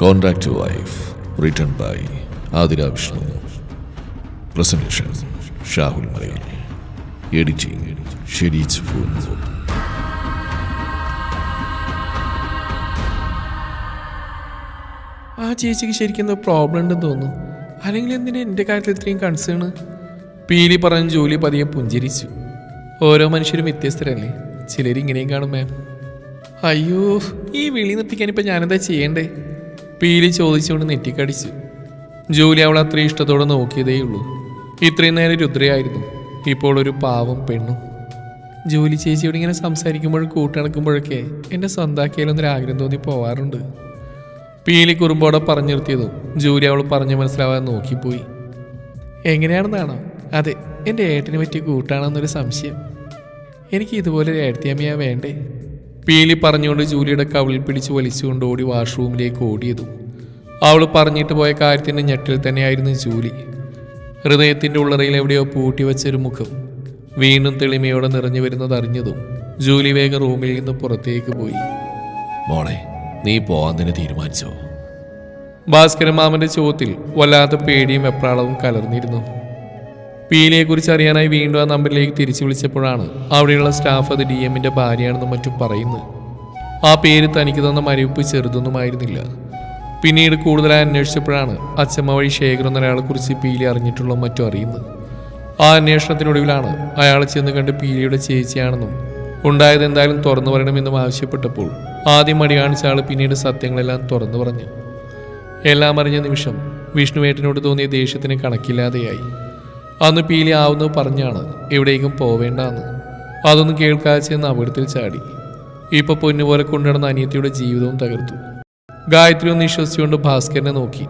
Contract wife return by Athira Vishnu presentation Shahul Malayil editing Shereej Poonoor ആ ചേച്ചിക്ക് ശരിക്കും എന്തോ പ്രോബ്ലം ഉണ്ടെന്ന് തോന്നുന്നു. അല്ലെങ്കിൽ എന്തിനാ എന്റെ കാര്യത്തിൽ ഇത്രയും കൺസേണ് പീലി പറഞ്ഞ് ജോലി പതിയെ പുഞ്ചിരിച്ചു. ഓരോ മനുഷ്യരും വ്യത്യസ്തരല്ലേ? ചിലരിങ്ങനെയും കാണും മാം അയ്യോ ഈ വിളി നിർത്തിക്കാൻ ഇപ്പം ഞാനെന്താ ചെയ്യണ്ടേ? പീലി ചോദിച്ചുകൊണ്ട് നെറ്റിക്കടിച്ചു. ജോലി അവൾ അത്രയും ഇഷ്ടത്തോടെ നോക്കിയതേയുള്ളൂ. ഇത്രയും നേരം രുദ്രയായിരുന്നു. ഇപ്പോൾ ഒരു പാവം പെണ്ണും. ജോലി ചേച്ചിയോട് ഇങ്ങനെ സംസാരിക്കുമ്പോഴും കൂട്ടിണക്കുമ്പോഴൊക്കെ എന്റെ സ്വന്താക്കിയാലൊന്നൊരു ആഗ്രഹം തോന്നി പോവാറുണ്ട്. പീലി കുറുമ്പോടെ പറഞ്ഞു നിർത്തിയതും ജൂലി അവൾ പറഞ്ഞു മനസ്സിലാവാൻ നോക്കിപ്പോയി. എങ്ങനെയാണെന്നാണോ? അതെ എന്റെ ഏട്ടന് പറ്റിയ കൂട്ടാണെന്നൊരു സംശയം. എനിക്ക് ഇതുപോലെ ഒരു വേണ്ടേ? പീലി പറഞ്ഞുകൊണ്ട് ജൂലിയുടെ കവിളിൽ പിടിച്ച് വലിച്ചുകൊണ്ട് ഓടി വാഷ്റൂമിലേക്ക് ഓടിയതും. അവൾ പറഞ്ഞിട്ട് പോയ കാര്യത്തിന്റെ ഞെട്ടിൽ തന്നെയായിരുന്നു ജൂലി. ഹൃദയത്തിന്റെ ഉള്ളറയിൽ എവിടെയോ പൂട്ടി വെച്ചൊരു മുഖം. വീണ്ടും തെളിമയോടെ നിറഞ്ഞു വരുന്നത് അറിഞ്ഞതും ജൂലി വേഗം റൂമിൽ നിന്ന് പുറത്തേക്ക് പോയി. മോളെ നീ പോവാൻ തന്നെ തീരുമാനിച്ചോ? ഭാസ്കരമാമന്റെ ചോദ്യത്തിൽ വല്ലാത്ത പേടിയും വെപ്രാളവും കലർന്നിരുന്നു. പീലിയെക്കുറിച്ച് അറിയാനായി വീണ്ടും ആ നമ്പറിലേക്ക് തിരിച്ചു വിളിച്ചപ്പോഴാണ് അവിടെയുള്ള സ്റ്റാഫ് അത് ഡി എമ്മിന്റെ ഭാര്യയാണെന്നും മറ്റും പറയുന്നത്. ആ പേര് തനിക്ക് തന്ന മരവിപ്പ് ചെറുതൊന്നുമായിരുന്നില്ല പിന്നീട് കൂടുതലായി അന്വേഷിച്ചപ്പോഴാണ് അച്ഛമ്മ വഴി ശേഖർ എന്നൊരാളെക്കുറിച്ച് പീലി അറിഞ്ഞിട്ടുള്ള മറ്റും അറിയുന്നത്. ആ അന്വേഷണത്തിനൊടുവിലാണ് അയാളെ ചെന്ന് കണ്ട് പീലിയുടെ ചേച്ചിയാണെന്നും ഉണ്ടായത് എന്തായാലും തുറന്നു പറയണമെന്നും ആവശ്യപ്പെട്ടപ്പോൾ ആദ്യം മടി കാണിച്ച ആൾ പിന്നീട് സത്യങ്ങളെല്ലാം തുറന്നു പറഞ്ഞു. എല്ലാം അറിഞ്ഞ നിമിഷം വിഷ്ണുവേട്ടനോട് തോന്നിയ ദേഷ്യത്തിന് കണക്കില്ലാതെയായി. അന്ന് പീലി ആവുന്നു പറഞ്ഞാണ് എവിടേക്കും പോവേണ്ടെന്ന്. അതൊന്നും കേൾക്കാതെ ചെന്ന് അപകടത്തിൽ ചാടി. ഇപ്പൊ പൊന്നുപോലെ കൊണ്ടുനടന്ന അനിയത്തിയുടെ ജീവിതവും തകർത്തു. ഗായത്രി ഒന്ന് വിശ്വസിച്ചുകൊണ്ട് ഭാസ്കരനെ നോക്കി.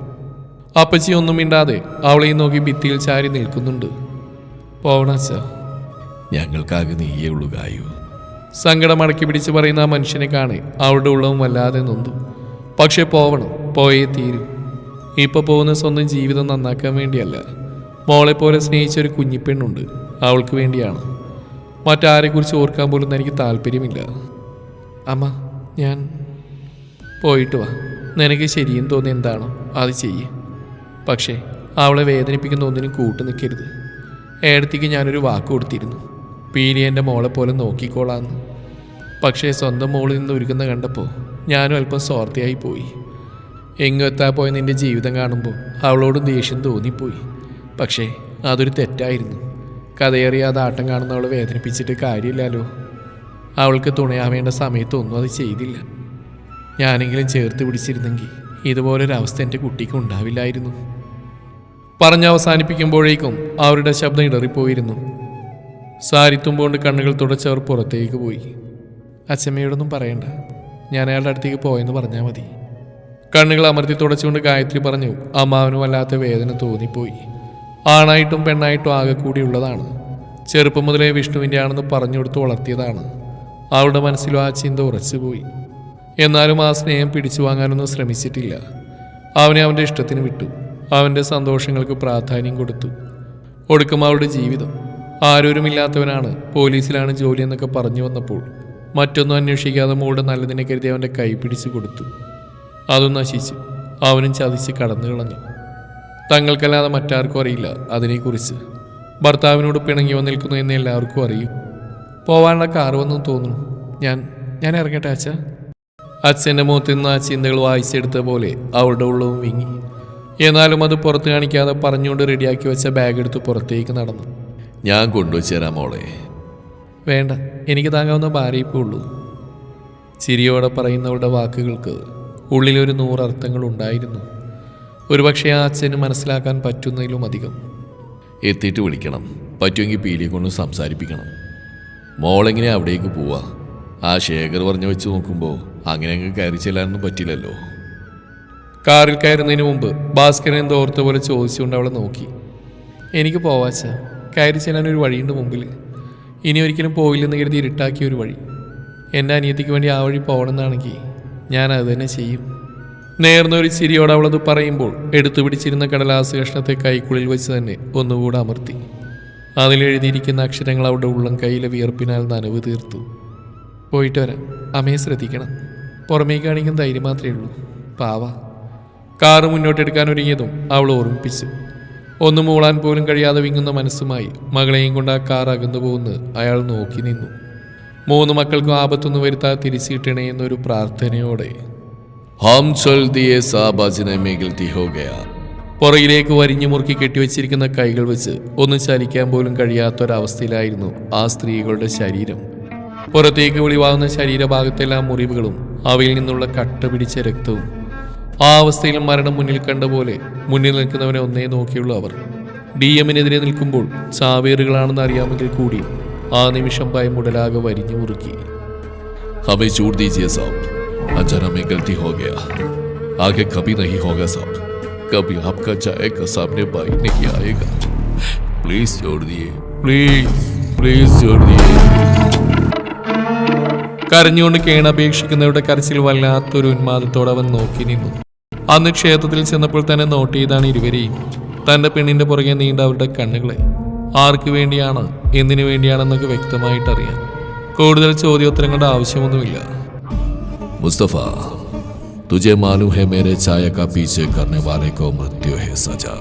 അപ്പച്ചി ഒന്നും മിണ്ടാതെ അവളെയും നോക്കി ഭിത്തിയിൽ ചാരി നിൽക്കുന്നുണ്ട്. പോവണച്ച ഞങ്ങൾക്കാകെ നീയേ ഉള്ളൂ ഗായു. സങ്കടം അടക്കി പിടിച്ച് പറയുന്ന ആ മനുഷ്യനെ കാണെ അവളുടെ ഉള്ളവും വല്ലാതെ നൊന്തു. പക്ഷെ പോവണം പോയേ തീരും. ഇപ്പൊ പോകുന്ന സ്വന്തം ജീവിതം നന്നാക്കാൻ വേണ്ടിയല്ല. മോളെ പോലെ സ്നേഹിച്ച ഒരു കുഞ്ഞിപ്പെണ്ണുണ്ട്. അവൾക്ക് വേണ്ടിയാണ്. മറ്റാരെക്കുറിച്ച് ഓർക്കാൻ പോലും എനിക്ക് താല്പര്യമില്ല. അമ്മ ഞാൻ പോയിട്ട് വാ. നിനക്ക് ശരിയും തോന്നി എന്താണോ അത് ചെയ്യ്. പക്ഷേ അവളെ വേദനിപ്പിക്കുന്ന ഒന്നിനും കൂട്ടു നിൽക്കരുത്. ഏടത്തേക്ക് ഞാനൊരു വാക്ക് കൊടുത്തിരുന്നു. പീലി എന്റെ മോളെ പോലെ നോക്കിക്കോളാന്ന്. പക്ഷേ സ്വന്തം മോളിൽ നിന്ന് ഒരുക്കുന്ന കണ്ടപ്പോൾ ഞാനും അല്പം സ്വാർത്ഥയായി പോയി. എങ്ങും എത്താ പോയ നിന്റെ ജീവിതം കാണുമ്പോൾ അവളോട് ദേഷ്യം തോന്നിപ്പോയി. പക്ഷേ അതൊരു തെറ്റായിരുന്നു. കഥയേറിയാതെ ആട്ടം കാണുന്ന അവളെ വേദനിപ്പിച്ചിട്ട് കാര്യമില്ലല്ലോ. അവൾക്ക് തുണയാവേണ്ട സമയത്തൊന്നും അത് ചെയ്തില്ല. ഞാനെങ്കിലും ചേർത്ത് പിടിച്ചിരുന്നെങ്കിൽ ഇതുപോലൊരവസ്ഥ എന്റെ കുട്ടിക്ക് ഉണ്ടാവില്ലായിരുന്നു. പറഞ്ഞ് അവസാനിപ്പിക്കുമ്പോഴേക്കും അവരുടെ ശബ്ദം ഇടറിപ്പോയിരുന്നു. സാരിത്തുമ്പോണ്ട് കണ്ണുകൾ തുടച്ചവർ പുറത്തേക്ക് പോയി. അച്ഛമ്മയോടൊന്നും പറയണ്ട. ഞാൻ അയാളുടെ അടുത്തേക്ക് പോയെന്ന് പറഞ്ഞാൽ മതി. കണ്ണുകൾ അമർത്തി തുടച്ചുകൊണ്ട് ഗായത്രി പറഞ്ഞു അമ്മാവനും വല്ലാത്ത വേദന തോന്നിപ്പോയി. ആണായിട്ടും പെണ്ണായിട്ടും ആകെ കൂടിയുള്ളതാണ് ചെറുപ്പം മുതലേ വിഷ്ണുവിന്റെ ആണെന്ന് പറഞ്ഞു കൊടുത്ത് വളർത്തിയതാണ്. അവളുടെ മനസ്സിലും ആ ചിന്ത ഉറച്ചുപോയി. എന്നാലും ആ സ്നേഹം പിടിച്ചു വാങ്ങാനൊന്നും ശ്രമിച്ചിട്ടില്ല. അവനെ അവന്റെ ഇഷ്ടത്തിന് വിട്ടു. അവന്റെ സന്തോഷങ്ങൾക്ക് പ്രാധാന്യം കൊടുത്തു. ഒടുക്കം അവളുടെ ജീവിതം. ആരോരുമില്ലാത്തവനാണ്. പോലീസിലാണ് ജോലി എന്നൊക്കെ പറഞ്ഞു വന്നപ്പോൾ മറ്റൊന്നും അന്വേഷിക്കാതെ മോളുടെ നല്ലതിനെ കരുതി അവന്റെ കൈ പിടിച്ചു കൊടുത്തു. അതും നശിച്ചു. അവനും ചതിച്ച് കടന്നു കളഞ്ഞു. തങ്ങൾക്കല്ലാതെ മറ്റാർക്കും അറിയില്ല അതിനെക്കുറിച്ച്. ഭർത്താവിനോട് പിണങ്ങി വന്നിരിക്കുന്നു എന്ന് എല്ലാവർക്കും അറിയും. പോവാനുള്ള കാർ വന്നു തോന്നുന്നു. ഞാൻ ഞാൻ ഇറങ്ങട്ടെ അച്ഛ? അച്ഛന്റെ മുഖത്ത് നിന്ന് ആ ചിന്തകൾ വായിച്ചെടുത്ത പോലെ അവളുടെ ഉള്ളവും വിങ്ങി. എന്നാലും അത് പുറത്ത് കാണിക്കാതെ പറഞ്ഞുകൊണ്ട് റെഡിയാക്കി വെച്ച ബാഗ് എടുത്ത് പുറത്തേക്ക് നടന്നു. ഞാൻ കൊണ്ടുവച്ചു തരാം മോളെ. വേണ്ട എനിക്ക് താങ്ങാവുന്ന ഭാര്യ ഇപ്പോൾ ഉള്ളൂ. ചിരിയോടെ പറയുന്നവളുടെ വാക്കുകൾക്ക് ഉള്ളിലൊരു നൂറർത്ഥങ്ങൾ ഉണ്ടായിരുന്നു. ഒരുപക്ഷെ ആ അച്ഛന് മനസ്സിലാക്കാൻ പറ്റുന്നതിലും അധികം. എത്തിയിട്ട് വിളിക്കണം. പറ്റുമെങ്കിൽ പീലിയെ കൊണ്ട് സംസാരിപ്പിക്കണം. മോളെങ്ങനെ അവിടേക്ക് പോവാ? ആ ശേഖർ പറഞ്ഞു വെച്ച് നോക്കുമ്പോൾ അങ്ങനെ അങ്ങ് കയറി ചെല്ലാനൊന്നും പറ്റില്ലല്ലോ. കാറിൽ കയറുന്നതിന് മുമ്പ് ഭാസ്കരൻ എന്തോർത്ത പോലെ ചോദിച്ചുകൊണ്ട് അവളെ നോക്കി. എനിക്ക് പോവാച്ച കയറി ചെല്ലാൻ ഒരു വഴിയുണ്ട് മുമ്പിൽ ഇനി ഒരിക്കലും പോയില്ലെന്ന് കരുതി ഇരുട്ടാക്കിയ ഒരു വഴി. എന്റെ അനിയത്തിക്ക് വേണ്ടി ആ വഴി പോകണമെന്നാണെങ്കിൽ ഞാൻ അത് തന്നെ ചെയ്യും. നേർന്നൊരു ചിരിയോടെ അവളത് പറയുമ്പോൾ എടുത്തു പിടിച്ചിരുന്ന കടലാസ് കഷ്ണത്തെ കൈക്കുള്ളിൽ വെച്ച് തന്നെ ഒന്നുകൂടെ അമർത്തി. അതിലെഴുതിയിരിക്കുന്ന അക്ഷരങ്ങൾ അവളുടെ ഉള്ളം കയ്യിലെ വിയർപ്പിനാൽ നനവ് തീർത്തു. പോയിട്ട് വരാം. അമ്മയെ ശ്രദ്ധിക്കണം. പുറമേ കാണിക്കുന്ന ധൈര്യം മാത്രമേ ഉള്ളൂ. പാവ. കാറ് മുന്നോട്ടെടുക്കാൻ ഒരുങ്ങിയതും അവൾ ഓർമ്മിപ്പിച്ചു. ഒന്നും മൂളാൻ പോലും കഴിയാതെ വിങ്ങുന്ന മനസ്സുമായി മകളെയും കൊണ്ട് ആ കാർ അകന്നു പോകുന്നത് അയാൾ നോക്കി നിന്നു. മൂന്ന് മക്കൾക്കും ആപത്തൊന്നും വരുത്താതെ തിരിച്ചിട്ടണേ എന്നൊരു പ്രാർത്ഥനയോടെ ഹം ചൽ ദിയെ സാബാജിനെ മേഖലത്തി ഹോഗയ പുറകിലേക്ക് വരിഞ്ഞു മുറുക്കി കെട്ടിവെച്ചിരിക്കുന്ന കൈകൾ വെച്ച് ഒന്ന് ചലിക്കാൻ പോലും കഴിയാത്തൊരവസ്ഥയിലായിരുന്നു ആ സ്ത്രീകളുടെ ശരീരം. പുറത്തേക്ക് വിളിവാകുന്ന ശരീരഭാഗത്തെല്ലാം മുറിവുകളും അവയിൽ നിന്നുള്ള കട്ട പിടിച്ച രക്തവും. ആ അവസ്ഥയിൽ മരണം മുന്നിൽ കണ്ട പോലെ മുന്നിൽ നിൽക്കുന്നവനെ ഒന്നേ നോക്കിയുള്ളൂ അവർ. ഡി എമ്മിനെതിരെ നിൽക്കുമ്പോൾ ചാവേറുകളാണെന്ന് അറിയാമെങ്കിൽ കൂടി ആ നിമിഷം ഭയമുടലാകെ വരിഞ്ഞു മുറുക്കി. ഹമേ ചൂട് ദീജിയ സാബ്. अचानक में गलती हो गया आगे कभी नहीं होगा साहब कभी आपका जाएगा सामने भाई नहीं आएगा प्लीज छोड़ दिए प्लीज प्लीज छोड़ दिए കരഞ്ഞുകൊണ്ട് കേണപേക്ഷിക്കുന്നവരുടെ കരച്ചിൽ വല്ലാത്തൊരു ഉന്മാദത്തോടെ അവൻ നോക്കി നിന്നു അന്ന് ക്ഷേത്രത്തിൽ ചെന്നപ്പോൾ തന്നെ നോട്ട് ചെയ്താണ് ഇരുവരെയും തന്റെ പെണ്ണിന്റെ പുറകെ നീണ്ട അവരുടെ കണ്ണുകളെ ആർക്ക് വേണ്ടിയാണ് എന്തിനു വേണ്ടിയാണെന്നൊക്കെ വ്യക്തമായിട്ട് അറിയാം കൂടുതൽ ചോദ്യോത്തരങ്ങളുടെ ആവശ്യമൊന്നുമില്ല मुस्तफा तुझे मालूम है मेरे छाया का पीछे करने वाले को मृत्यु है सजा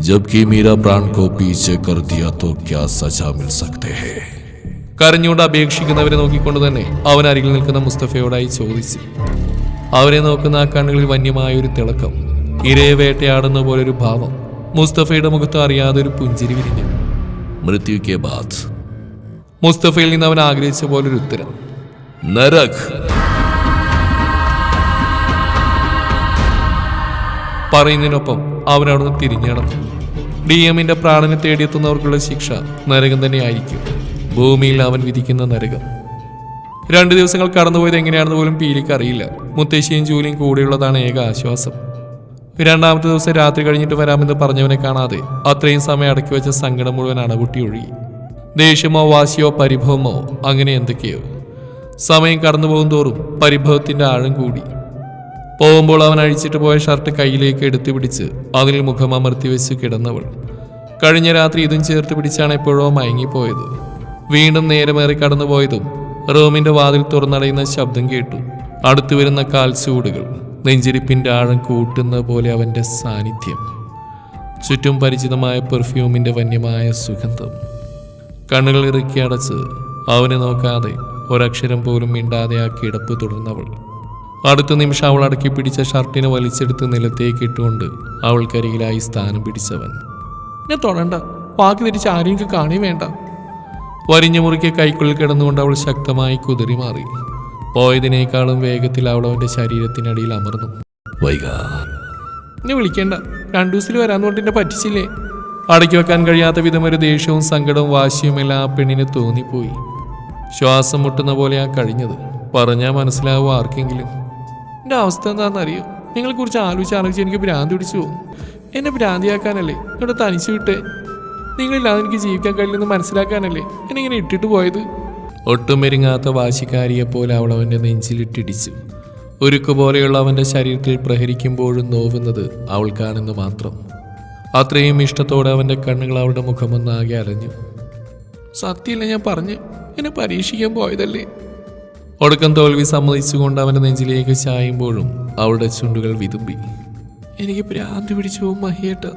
जबकि मीरा प्राण को पीछे कर दिया तो क्या सजा मिल सकते हैं കരഞ്ഞുകൊണ്ട് അപേക്ഷിക്കുന്നവരെ നോക്കിക്കൊണ്ട് തന്നെ അവൻ അരികിൽ നിൽക്കുന്ന മുസ്തഫയോടായി ചോദിച്ചു അവരെ നോക്കുന്ന ആ കണ്ണുകളിൽ വന്യമായ ഒരു തിളക്കം ഇരയെ വേട്ടയാടുന്ന പോലെ ഒരു ഭാവം മുസ്തഫയുടെ മുഖത്ത് അറിയാതെ ഒരു പുഞ്ചിരി വിരിഞ്ഞു मृत्यु के बाद മുസ്തഫയിൽ നിന്ന് അവൻ ആഗ്രഹിച്ച പോലൊരു ഉത്തരം നരക്. പറയുന്നതിനൊപ്പം അവൻ അവിടുന്ന് തിരിഞ്ഞടന്നു ഡി എമ്മിന്റെ പ്രാണനെ തേടിയെത്തുന്നവർക്കുള്ള ശിക്ഷ നരകം തന്നെയായിരിക്കും. ഭൂമിയിൽ അവൻ വിധിക്കുന്ന നരകം. രണ്ട് ദിവസങ്ങൾ കടന്നുപോയത് എങ്ങനെയാണെന്ന് പോലും പീലിക്ക് അറിയില്ല. മുത്തശ്ശിയും ജൂലിയും കൂടെയുള്ളതാണ് ഏക ആശ്വാസം. രണ്ടാമത്തെ ദിവസം രാത്രി കഴിഞ്ഞിട്ട് വരാമെന്ന് പറഞ്ഞവനെ കാണാതെ അത്രയും സമയം അടക്കി വെച്ച സങ്കടം മുഴുവൻ അണകുട്ടി ഒഴുകി. ദേഷ്യമോ വാശിയോ പരിഭവമോ അങ്ങനെ എന്തൊക്കെയോ. സമയം കടന്നു പോകും തോറും പരിഭവത്തിന്റെ ആഴം കൂടി. പോകുമ്പോൾ അവൻ അഴിച്ചിട്ട് പോയ ഷർട്ട് കയ്യിലേക്ക് എടുത്തു പിടിച്ച് അതിൽ മുഖം അമർത്തി വെച്ച് കിടന്നവൾ. കഴിഞ്ഞ രാത്രി ഇതും ചേർത്ത് പിടിച്ചാണ് എപ്പോഴോ മയങ്ങിപ്പോയത്. വീണ്ടും നേരമേറി കടന്നുപോയതും റൂമിന്റെ വാതിൽ തുറന്നടയുന്ന ശബ്ദം കേട്ടു. അടുത്തു വരുന്ന കാൽച്ചൂടുകൾ നെഞ്ചിരിപ്പിന്റെ ആഴം കൂട്ടുന്ന പോലെ അവന്റെ സാന്നിധ്യം. ചുറ്റും പരിചിതമായ പെർഫ്യൂമിന്റെ വന്യമായ സുഗന്ധം. കണ്ണുകൾ ഇറുക്കി അടച്ച് അവനെ നോക്കാതെ ഒരക്ഷരം പോലും മിണ്ടാതെ ആ കിടപ്പ് തുടർന്നവൾ. അടുത്ത നിമിഷം അവൾ അടക്കി പിടിച്ച ഷർട്ടിനെ വലിച്ചെടുത്ത് നിലത്തേക്ക് ഇട്ടുകൊണ്ട് അവൾക്കരികിലായി സ്ഥാനം പിടിച്ചവൻ. ഞാൻ തൊടണ്ട. വാക്ക് തിരിച്ച് ആരെയും കാണി വേണ്ട. വരിഞ്ഞു മുറിക്ക് കൈക്കുള്ളിൽ കിടന്നുകൊണ്ട് അവൾ ശക്തമായി കുതിരി മാറി. പോയതിനേക്കാളും വേഗത്തിൽ അവൾ അവന്റെ ശരീരത്തിനടിയിൽ അമർന്നു. वैगा എന്നെ വിളിക്കേണ്ട. രണ്ടു ദിവസത്തിൽ വരാന്ന് കൊണ്ട് എന്നെ പറ്റിച്ചില്ലേ? അടക്കി വെക്കാൻ കഴിയാത്ത വിധം ഒരു ദേഷ്യവും സങ്കടവും വാശിയുമെല്ലാം ആ പെണ്ണിന് തോന്നിപ്പോയി. ശ്വാസം മുട്ടുന്ന പോലെയാ കഴിഞ്ഞത്. പറഞ്ഞാൽ മനസ്സിലാവുക ആർക്കെങ്കിലും. എന്റെ അവസ്ഥ എന്താണെന്നറിയോ? നിങ്ങളെ കുറിച്ച് ആലോചിച്ച് ആലോചിച്ച് എനിക്ക് ഭ്രാന്തി പിടിച്ചു പോകും എന്നെ ഭ്രാന്തിയാക്കാനല്ലേ? ഇവിടെ തനിച്ചു വിട്ടേ. നിങ്ങളില്ലാതെ എനിക്ക് ജീവിക്കാൻ കഴിയില്ലെന്ന് മനസ്സിലാക്കാനല്ലേ എന്നെ ഇങ്ങനെ ഇട്ടിട്ട് പോയത്? ഒട്ടും മെരുങ്ങാത്ത വാശിക്കാരിയെ പോലെ അവൾ അവന്റെ നെഞ്ചിലിട്ടിടിച്ചു. ഒരുക്കു പോലെയുള്ള അവന്റെ ശരീരത്തിൽ പ്രഹരിക്കുമ്പോഴും നോവുന്നത് അവൾക്കാണെന്ന് മാത്രം. അത്രയും ഇഷ്ടത്തോടെ അവന്റെ കണ്ണുകൾ അവളുടെ മുഖമൊന്നാകെ അലഞ്ഞു. സത്യമില്ല ഞാൻ പറഞ്ഞു? എന്നെ പരീക്ഷിക്കാൻ പോയതല്ലേ? ഒടുക്കം തോൽവി സമ്മതിച്ചുകൊണ്ട് അവന്റെ നെഞ്ചിലേക്ക് ചായുമ്പോഴും അവളുടെ ചുണ്ടുകൾ വിതുമ്പി. എനിക്ക് ഭ്രാന്തി പിടിച്ചു പോകും മഹിയേട്ട.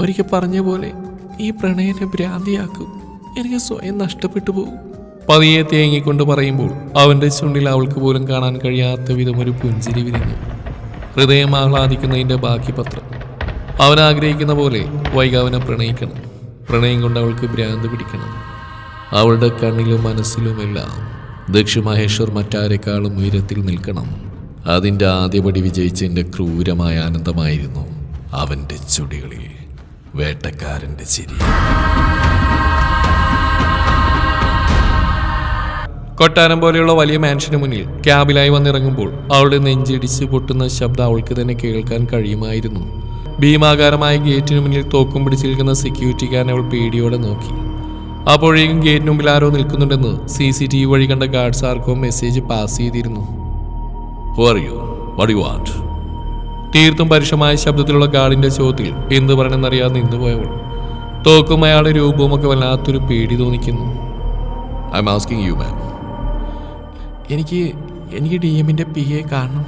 ഒരിക്കൽ പറഞ്ഞ പോലെ ഈ പ്രണയനെ ഭ്രാന്തിയാക്കും. എനിക്ക് സ്വയം നഷ്ടപ്പെട്ടു പോകും. പതിയെ തേങ്ങിക്കൊണ്ട് പറയുമ്പോൾ അവന്റെ ചുണ്ടിൽ അവൾക്ക് പോലും കാണാൻ കഴിയാത്ത വിധം ഒരു പുഞ്ചിരി വിരിഞ്ഞു ഹൃദയം ആഹ്ലാദിക്കുന്നതിന്റെ ബാക്കി പത്രം. അവൻ ആഗ്രഹിക്കുന്ന പോലെ വൈകാവനെ പ്രണയിക്കണം. പ്രണയം കൊണ്ട് അവൾക്ക് ഭ്രാന്ത് പിടിക്കണം. അവളുടെ കണ്ണിലും മനസ്സിലുമെല്ലാം ദക്ഷിമഹേശ്വർ മറ്റാരെക്കാളും ഉയരത്തിൽ നിൽക്കണം. അതിന്റെ ആദ്യപടി വിജയിച്ചതിന്റെ ക്രൂരമായ ആനന്ദമായിരുന്നു അവന്റെ ചുടികളിൽ വേട്ടക്കാരന്റെ ചിരി. കൊട്ടാരം പോലെയുള്ള വലിയ മാൻഷന് മുന്നിൽ ക്യാബിലായി വന്നിറങ്ങുമ്പോൾ അവളുടെ നെഞ്ചിടിച്ച് പൊട്ടുന്ന ശബ്ദം അവൾക്ക് തന്നെ കേൾക്കാൻ കഴിയുമായിരുന്നു. ഭീമാകാരമായ ഗേറ്റിനു മുന്നിൽ തോക്കും പിടിച്ചിരിക്കുന്ന സെക്യൂരിറ്റിക്കാരനെ അവൾ പേടിയോടെ നോക്കി. അപ്പോഴേക്കും ഗേറ്റിന് മുമ്പിൽ ആരോ നിൽക്കുന്നുണ്ടെന്ന് സി സി ടി വി വഴി കണ്ട ഗാർഡ്സ് ആർക്കോ മെസ്സേജ് പാസ് ചെയ്തിരുന്നു. Do തീർത്തും പരുഷമായ ശബ്ദത്തിലുള്ള ഗാർഡിന്റെ ചോദ്യത്തിൽ എന്ത് പറയണമെന്നറിയാതെ നിന്നുപോയവൾ തോക്കും അയാളുടെ രൂപവും ഒക്കെ വല്ലാത്തൊരു പേടി തോന്നിക്കുന്നു. I M asking you ma'am എനിക്ക് എനിക്ക് ഡി എമ്മിന്റെ പി എ കാണണം.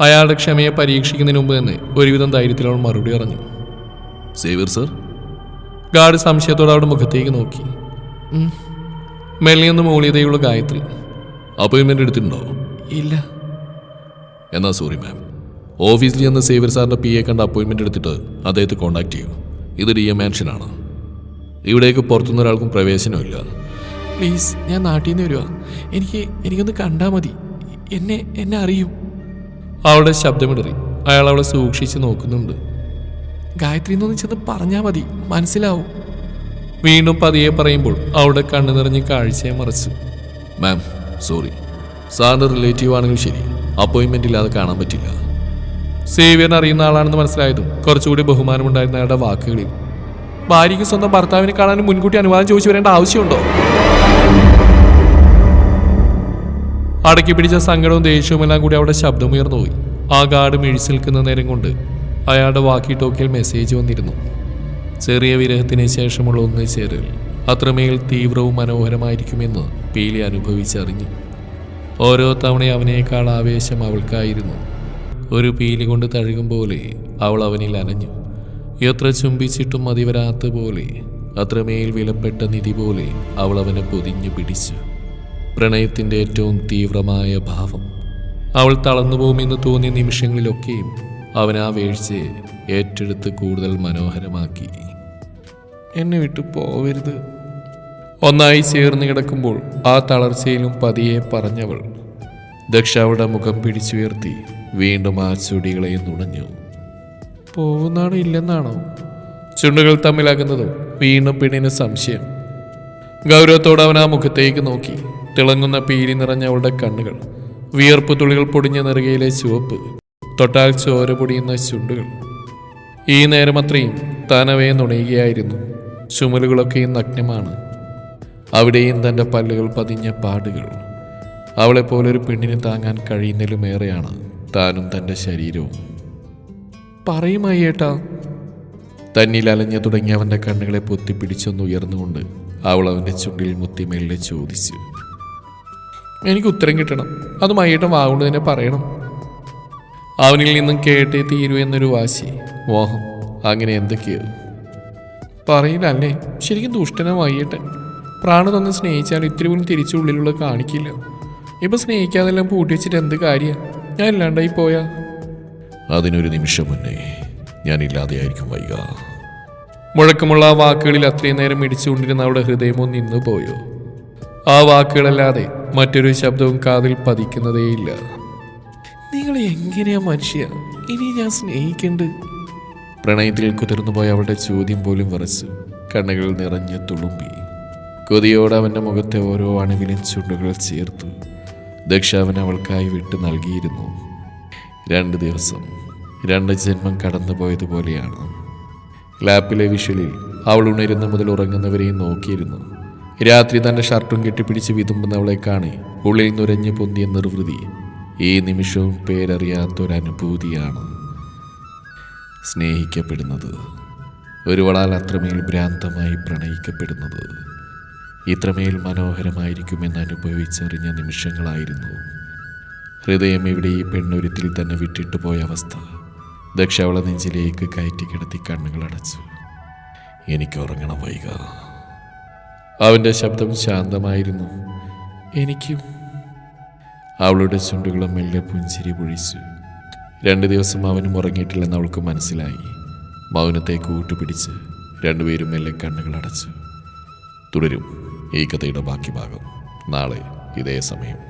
അയാളുടെ ക്ഷമയെ പരീക്ഷിക്കുന്നതിന് മുമ്പ് തന്നെ ഒരുവിധം ധൈര്യത്തിൽ അവൾ മറുപടി പറഞ്ഞു. Xavier sir? ഗാർഡ് സംശയത്തോടെ അവിടെ മുഖത്തേക്ക് നോക്കി. മെല്ലിയെന്ന് മൂളിയതേയുള്ള ഗായത്രി. അപ്പോയിൻമെന്റ് എടുത്തിട്ടുണ്ടോ? ഇല്ല. എന്നാ സോറി മാം. ഓഫീസിൽ ചെന്ന് സേവർ സാറിന്റെ പി എ കണ്ട അപ്പോയിൻമെന്റ് എടുത്തിട്ട് അദ്ദേഹത്തെ കോൺടാക്ട് ചെയ്യൂ. ഇത് ഡി എ മാൻഷനാണ്. ഇവിടേക്ക് പുറത്തുനിന്ന് ഒരാൾക്കും പ്രവേശനമില്ല പ്ലീസ് ഞാൻ നാട്ടിൽ നിന്ന് വരുവാ. എനിക്ക് എനിക്കൊന്ന് കണ്ടാൽ മതി. എന്നെ എന്നെ അറിയും. അവളുടെ ശബ്ദമിടറി. അയാൾ അവളെ സൂക്ഷിച്ച് നോക്കുന്നുണ്ട്. ഗായത്രി എന്നൊന്ന് ചെന്ന് പറഞ്ഞാൽ മതി. മനസ്സിലാവും. വീണ്ടും പതിയെ പറയുമ്പോൾ അവളുടെ കണ്ണു നിറഞ്ഞ് കാഴ്ചയെ മറിച്ചു. മാം സോറി സാറിന്റെ റിലേറ്റീവ് ആണെങ്കിലും ശരി. അപ്പോയിൻമെന്റ് ഇല്ലാതെ കാണാൻ പറ്റില്ല. സേവിയറിനെ അറിയുന്ന ആളാണെന്ന് മനസ്സിലായതും കുറച്ചുകൂടി ബഹുമാനമുണ്ടായിരുന്ന അയാളുടെ വാക്കുകളിൽ. ഭാര്യയ്ക്ക് സ്വന്തം ഭർത്താവിനെ കാണാൻ മുൻകൂട്ടി അനുവാദം ചോദിച്ചു വരേണ്ട ആവശ്യമുണ്ടോ? അടക്കി പിടിച്ച സങ്കടവും ദേഷ്യവും എല്ലാം കൂടി അവിടെ ശബ്ദമുയർന്നു പോയി ആ ഗാർഡ് മിഴിച്ചു നിൽക്കുന്ന നേരം കൊണ്ട് അയാളുടെ വാക്കി ടോക്കിൽ മെസ്സേജ് വന്നിരുന്നു. ചെറിയ വിരഹത്തിന് ശേഷമുള്ള ഒന്ന് ചേരൽ അത്രമേൽ തീവ്രവും മനോഹരമായിരിക്കുമെന്ന് പീലി അനുഭവിച്ചറിഞ്ഞു. ഓരോ തവണ അവനേക്കാൾ ആവേശം അവൾക്കായിരുന്നു. ഒരു പീലി കൊണ്ട് തഴുകും പോലെ അവൾ അവനിൽ അനഞ്ഞു എത്ര ചുംബിച്ചിട്ടും മതിവരാത്ത പോലെ അത്രമേൽ വിലപ്പെട്ട നിധി പോലെ അവൾ അവനെ പൊതിഞ്ഞു പിടിച്ചു. പ്രണയത്തിന്റെ ഏറ്റവും തീവ്രമായ ഭാവം. അവൾ തളർന്നു പോകുമെന്ന് തോന്നിയ നിമിഷങ്ങളിലൊക്കെയും അവൻ ആ വീഴ്ചയെ ഏറ്റെടുത്ത് കൂടുതൽ മനോഹരമാക്കി. എന്നെ വിട്ടു പോവരുത്. ഒന്നായി ചേർന്ന് കിടക്കുമ്പോൾ ആ തളർച്ചയിലും പതിയെ പറഞ്ഞവൾ ദക്ഷ മുഖം പിടിച്ചുയർത്തി വീണ്ടും ആ ചുടികളെ നുണഞ്ഞു. പോകുന്നാണോ ഇല്ലെന്നാണോ? ചുണ്ടുകൾ തമ്മിലാകുന്നതും വീണ്ടും പെണ്ണിന് സംശയം. ഗൗരവത്തോടെ അവൻ ആ മുഖത്തേക്ക് നോക്കി. തിളങ്ങുന്ന പീലി നിറഞ്ഞ അവളുടെ കണ്ണുകൾ വിയർപ്പ് തുള്ളികൾ പൊടിഞ്ഞ നെറുകയിലെ ചുവപ്പ് തൊട്ടാൽ ചോര പൊടിയുന്ന ചുണ്ടുകൾ. ഈ നേരമത്രയും താനവയെ നുണയുകയായിരുന്നു. ചുമലുകളൊക്കെയും നഗ്നമാണ്. അവിടെയും തന്റെ പല്ലുകൾ പതിഞ്ഞ പാടുകൾ. അവളെപ്പോലൊരു പെണ്ണിന് താങ്ങാൻ കഴിയുന്നതിലുമേറെയാണ് താനും തന്റെ ശരീരവും. പറയുമായി ഏട്ടാ തന്നിൽ അലഞ്ഞു തുടങ്ങിയ അവന്റെ കണ്ണുകളെ പൊത്തിപ്പിടിച്ചൊന്ന് ഉയർന്നുകൊണ്ട് അവൾ അവന്റെ ചുണ്ടിൽ മുത്തി മെല്ലെ ചോദിച്ചു. എനിക്ക് ഉത്തരം കിട്ടണം. അത് മയ്യേട്ടൻ വാങ്ങുന്നതിനെ പറയണം. അവനിൽ നിന്നും കേട്ടേ തീരൂ എന്നൊരു വാശി മോഹം അങ്ങനെ എന്തൊക്കെയോ. പറയില്ലല്ലേ ശരിക്കും ദുഷ്ടന വൈകിട്ട്. പ്രാണു തന്നെ സ്നേഹിച്ചാൽ ഇത്തിരി പോലും തിരിച്ചുള്ളിലുള്ള കാണിക്കില്ല. ഇപ്പൊ സ്നേഹിക്കാതെല്ലാം പൂട്ടി വെച്ചിട്ട് എന്ത് കാര്യ? ഞാൻ ഇല്ലാണ്ടായി പോയാ? അതിനൊരു നിമിഷം മുന്നേ ഞാൻ ഞാനില്ലാതെയായിരിക്കും വൈക. മുഴക്കമുള്ള ആ വാക്കുകളിൽ അത്രയും നേരം ഇടിച്ചുകൊണ്ടിരുന്ന അവളുടെ ഹൃദയമോ നിന്നു പോയോ ആ വാക്കുകളല്ലാതെ മറ്റൊരു ശബ്ദവും കാതിൽ പതിക്കുന്നതേയില്ല. നിങ്ങൾ എങ്ങനെയാ മനുഷ്യ? ഇനി ഞാൻ സ്നേഹിക്കണ്ട്. പ്രണയത്തിൽ കുതിർന്നു പോയ അവളുടെ ചോദ്യം പോലും വറച്ചു കണ്ണുകൾ നിറഞ്ഞ് തുളുമ്പി. കൊതിയോടെ അവന്റെ മുഖത്തെ ഓരോ അണുവിലും ചുണ്ടുകൾ ചേർത്തു ദക്ഷ അവൻ അവൾക്കായി വിട്ടു നൽകിയിരുന്നു. രണ്ട് ദിവസം രണ്ട് ജന്മം കടന്നു പോയതുപോലെയാണ്. ലാപ്പിലെ വിഷലിൽ അവൾ ഉണരുന്ന മുതൽ ഉറങ്ങുന്നവരെയും നോക്കിയിരുന്നു. രാത്രി തന്റെ ഷർട്ടും കെട്ടിപ്പിടിച്ച് വിതുമ്പുന്നവളെ കാണി ഉള്ളിൽ നുരഞ്ഞു പൊന്തിയ നിർവൃതി ഈ നിമിഷവും പേരറിയാത്തൊരനുഭൂതിയാണ് സ്നേഹിക്കപ്പെടുന്നത്. ഒരുവളാൽ അത്രമേൽ ഭ്രാന്തമായി പ്രണയിക്കപ്പെടുന്നത്. ഇത്രമേൽ മനോഹരമായിരിക്കുമെന്ന് അനുഭവിച്ചറിഞ്ഞ നിമിഷങ്ങളായിരുന്നു. ഹൃദയം ഇവിടെ ഈ പെണ്ണൊരുത്തിൽ തന്നെ വിട്ടിട്ടു പോയ അവസ്ഥ. ദക്ഷ അവളെ നെഞ്ചിലേക്ക് കയറ്റി കിടത്തി കണ്ണുകൾ അടച്ചു. എനിക്ക് ഉറങ്ങണം വൈക. അവന്റെ ശബ്ദം ശാന്തമായിരുന്നു. എനിക്കും അവളുടെ ചുണ്ടുകളും മെല്ലെ പുഞ്ചിരി പൊഴിച്ചു. രണ്ട് ദിവസം അവനും ഉറങ്ങിയിട്ടില്ലെന്ന് അവൾക്ക് മനസ്സിലായി. മൗനത്തെ കൂട്ടുപിടിച്ച് രണ്ടുപേരും മെല്ലെ കണ്ണുകൾ അടച്ചു. തുടരും ഈ കഥയുടെ ബാക്കി ഭാഗം. നാളെ ഇതേ സമയം.